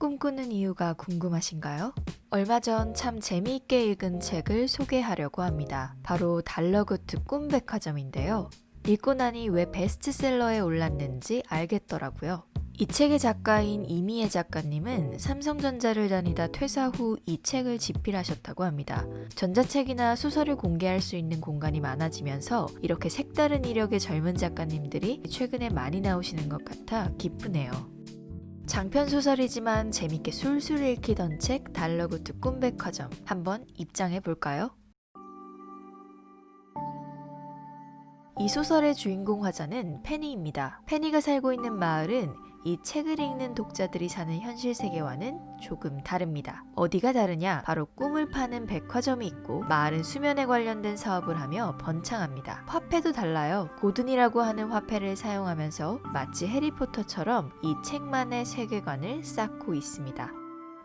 꿈꾸는 이유가 궁금하신가요? 얼마 전 참 재미있게 읽은 책을 소개하려고 합니다. 바로 달러구트 꿈백화점인데요. 읽고 나니 왜 베스트셀러에 올랐는지 알겠더라고요. 이 책의 작가인 이미애 작가님은 삼성전자를 다니다 퇴사 후 이 책을 집필하셨다고 합니다. 전자책이나 소설을 공개할 수 있는 공간이 많아지면서 이렇게 색다른 이력의 젊은 작가님들이 최근에 많이 나오시는 것 같아 기쁘네요. 장편 소설이지만 재밌게 술술 읽히던 책 달러구트 꿈백화점 한번 입장해 볼까요? 이 소설의 주인공 화자는 페니입니다. 페니가 살고 있는 마을은 이 책을 읽는 독자들이 사는 현실 세계와는 조금 다릅니다. 어디가 다르냐? 바로 꿈을 파는 백화점이 있고 마을은 수면에 관련된 사업을 하며 번창합니다. 화폐도 달라요. 고든이라고 하는 화폐를 사용하면서 마치 해리포터처럼 이 책만의 세계관을 쌓고 있습니다.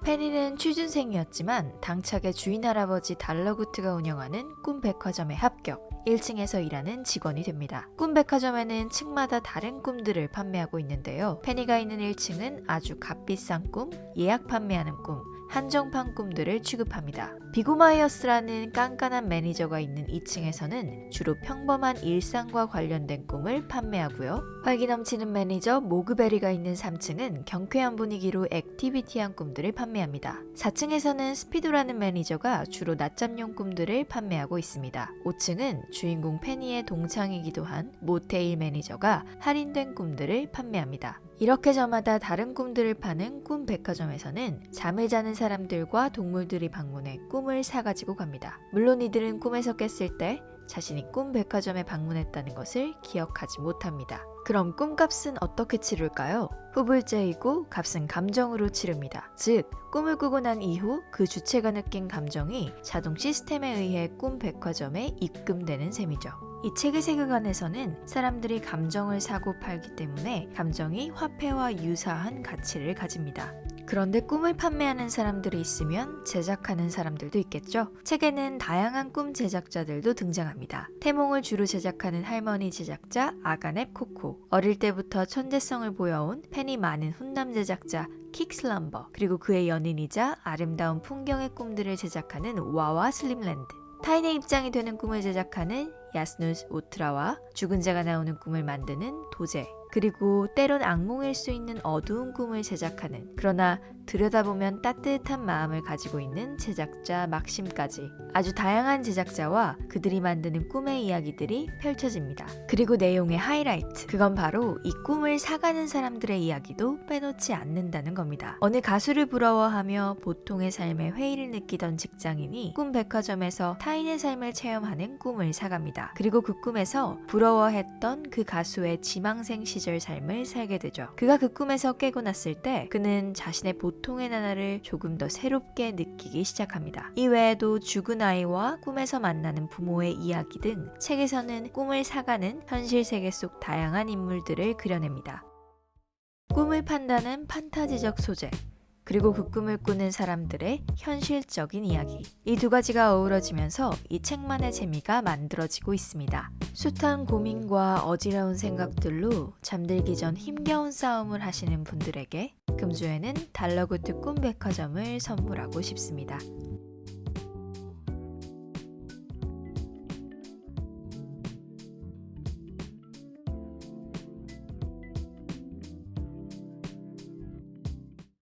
페니는 취준생이었지만 당차게 주인 할아버지 달러구트가 운영하는 꿈 백화점에 합격. 1층에서 일하는 직원이 됩니다. 꿈 백화점에는 층마다 다른 꿈들을 판매하고 있는데요. 페니가 있는 1층은 아주 값비싼 꿈, 예약 판매하는 꿈, 한정판 꿈들을 취급합니다. 비고마이어스라는 깐깐한 매니저가 있는 2층에서는 주로 평범한 일상과 관련된 꿈을 판매하고요. 활기 넘치는 매니저 모그베리가 있는 3층은 경쾌한 분위기로 액티비티한 꿈들을 판매합니다. 4층에서는 스피도라는 매니저가 주로 낮잠용 꿈들을 판매하고 있습니다. 5층은 주인공 페니의 동창이기도 한 모테일 매니저가 할인된 꿈들을 판매합니다. 이렇게 저마다 다른 꿈들을 파는 꿈 백화점에서는 잠을 자는 사람들과 동물들이 방문해 꿈을 사가지고 갑니다. 물론 이들은 꿈에서 깼을 때 자신이 꿈 백화점에 방문했다는 것을 기억하지 못합니다. 그럼 꿈값은 어떻게 치룰까요? 후불제이고 값은 감정으로 치릅니다. 즉, 꿈을 꾸고 난 이후 그 주체가 느낀 감정이 자동 시스템에 의해 꿈 백화점에 입금되는 셈이죠. 이 책의 세계관에서는 사람들이 감정을 사고 팔기 때문에 감정이 화폐와 유사한 가치를 가집니다. 그런데 꿈을 판매하는 사람들이 있으면 제작하는 사람들도 있겠죠? 책에는 다양한 꿈 제작자들도 등장합니다. 태몽을 주로 제작하는 할머니 제작자 아가넵 코코, 어릴 때부터 천재성을 보여온 팬이 많은 훈남 제작자 킥슬럼버, 그리고 그의 연인이자 아름다운 풍경의 꿈들을 제작하는 와와 슬림랜드. 타인의 입장이 되는 꿈을 제작하는 야스누스 오트라와 죽은 자가 나오는 꿈을 만드는 도제 그리고 때론 악몽일 수 있는 어두운 꿈을 제작하는 그러나 들여다보면 따뜻한 마음을 가지고 있는 제작자 막심까지 아주 다양한 제작자와 그들이 만드는 꿈의 이야기들이 펼쳐집니다. 그리고 내용의 하이라이트 그건 바로 이 꿈을 사가는 사람들의 이야기도 빼놓지 않는다는 겁니다. 어느 가수를 부러워하며 보통의 삶에 회의를 느끼던 직장인이 꿈 백화점에서 타인의 삶을 체험하는 꿈을 사갑니다. 그리고 그 꿈에서 부러워했던 그 가수의 지망생 시절 삶을 살게 되죠. 그가 그 꿈에서 깨고 났을 때 그는 자신의 보통의 나날을 조금 더 새롭게 느끼기 시작합니다. 이 외에도 죽은 아이와 꿈에서 만나는 부모의 이야기 등 책에서는 꿈을 사가는 현실 세계 속 다양한 인물들을 그려냅니다. 꿈을 판다는 판타지적 소재, 그리고 그 꿈을 꾸는 사람들의 현실적인 이야기. 이 두 가지가 어우러지면서 이 책만의 재미가 만들어지고 있습니다. 숱한 고민과 어지러운 생각들로 잠들기 전 힘겨운 싸움을 하시는 분들에게 금주에는 달러구트 꿈백화점을 선물하고 싶습니다.